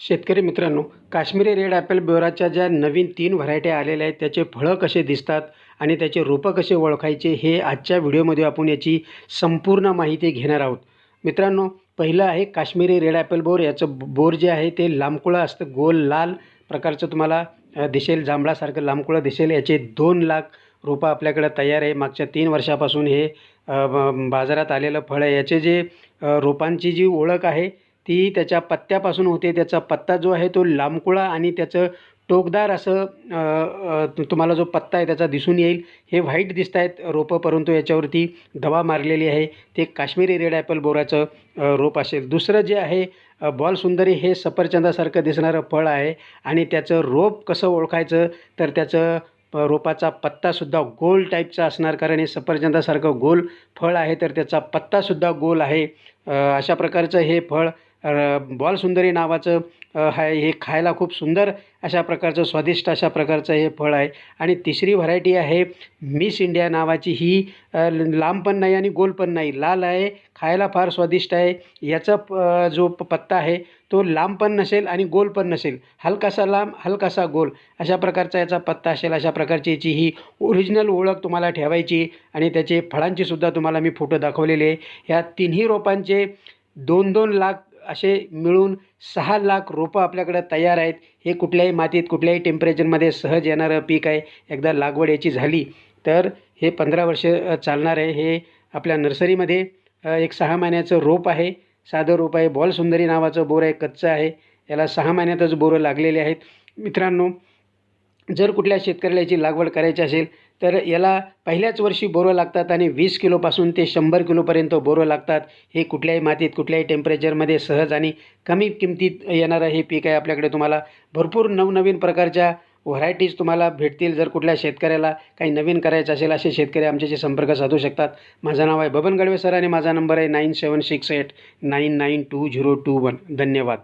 शेतकरी मित्रांनो Kashmiri red Apple बोराच्या ज्या नवीन तीन व्हरायट्या आलेल्या आहेत त्याचे फळं कसे दिसतात आणि त्याचे रोपं कसे ओळखायचे हे आजच्या व्हिडिओमध्ये आपण याची संपूर्ण माहिती घेणार आहोत. मित्रांनो पहिलं आहे काश्मीरी रेड ॲपल बोर. याचं बोर जे आहे ते लांबकुळं असतं गोल लाल प्रकारचं तुम्हाला दिसेल जांभळासारखं लांबकुळं दिसेल. याचे दोन लाख रोपं आपल्याकडं तयार आहे. मागच्या तीन वर्षापासून हे बाजारात आलेलं फळ आहे. याचे जे रोपांची जी ओळख आहे ती त्याच्या पत्त्यापासून होते. त्याचा पत्ता जो आहे तो लांबकुळा आणि त्याचं टोकदार असं तुम्हाला जो पत्ता आहे त्याचा दिसून येईल. हे व्हाईट दिसत आहेत रोपं परंतु याच्यावरती दवा मारलेली आहे. ते काश्मीरी रेड ॲपल बोराचं रोप असेल. दुसरं जे आहे बॉल सुंदरी हे सफरचंदासारखं दिसणारं फळ आहे आणि त्याचं रोप कसं ओळखायचं? तर त्याचं प- रोपाचा पत्तासुद्धा गोल टाईपचा असणार कारण हे सफरचंदासारखं गोल फळ आहे. तर त्याचा पत्तासुद्धा गोल आहे. अशा प्रकारचं हे फळ बॉलसुंदरी नावाचं आहे हे खायला खूप सुंदर अशा प्रकारचं स्वादिष्ट अशा प्रकारचं हे फळ आहे. आणि तिसरी व्हरायटी आहे मिस इंडिया नावाची. ही ल- लांब पण नाही आणि गोल पण नाही. लाल आहे खायला फार स्वादिष्ट आहे. याचा प जो प- पत्ता आहे तो लांब पण नसेल आणि गोल पण नसेल. हलकासा लांब हलकासा गोल अशा प्रकारचा याचा पत्ता असेल. अशा प्रकारची याची ही ओरिजिनल ओळख तुम्हाला ठेवायची आणि त्याचे फळांचीसुद्धा तुम्हाला मी फोटो दाखवलेले आहे. ह्या तिन्ही रोपांचे दोन दोन लाख असे मिळून सहा लाख रोपं आपल्याकडं तयार आहेत. हे कुठल्याही मातीत कुठल्याही टेम्परेचरमध्ये सहज येणारं पीक आहे. एकदा लागवड याची झाली तर हे पंधरा वर्ष चालणार आहे. हे आपल्या नर्सरीमध्ये एक सहा महिन्याचं रोप आहे. साधं रोप आहे. बॉल सुंदरी नावाचं बोर आहे. कच्चं आहे. याला सहा महिन्यातच बोरं लागलेले आहेत. मित्रांनो जर कुठल्या शेतकऱ्याला याची लागवड करायची असेल तर याला पहिल्याच वर्षी बोरं लागतात आणि वीस किलोपासून ते शंभर किलोपर्यंत बोरं लागतात. हे कुठल्याही मातीत कुठल्याही टेम्परेचरमध्ये सहज आणि कमी किमतीत येणारं हे पीक आहे आपल्याकडे तुम्हाला. भरपूर नवनवीन प्रकारच्या व्हरायटीज तुम्हाला भेटतील जर कुठल्या शेतकऱ्याला काही नवीन करायचं असेल असे शेतकरी आमच्याशी संपर्क साधू शकतात. माझं नाव आहे बबन गडवे सर आणि माझा नंबर आहे nine seven six eight nine nine two zero two one. धन्यवाद.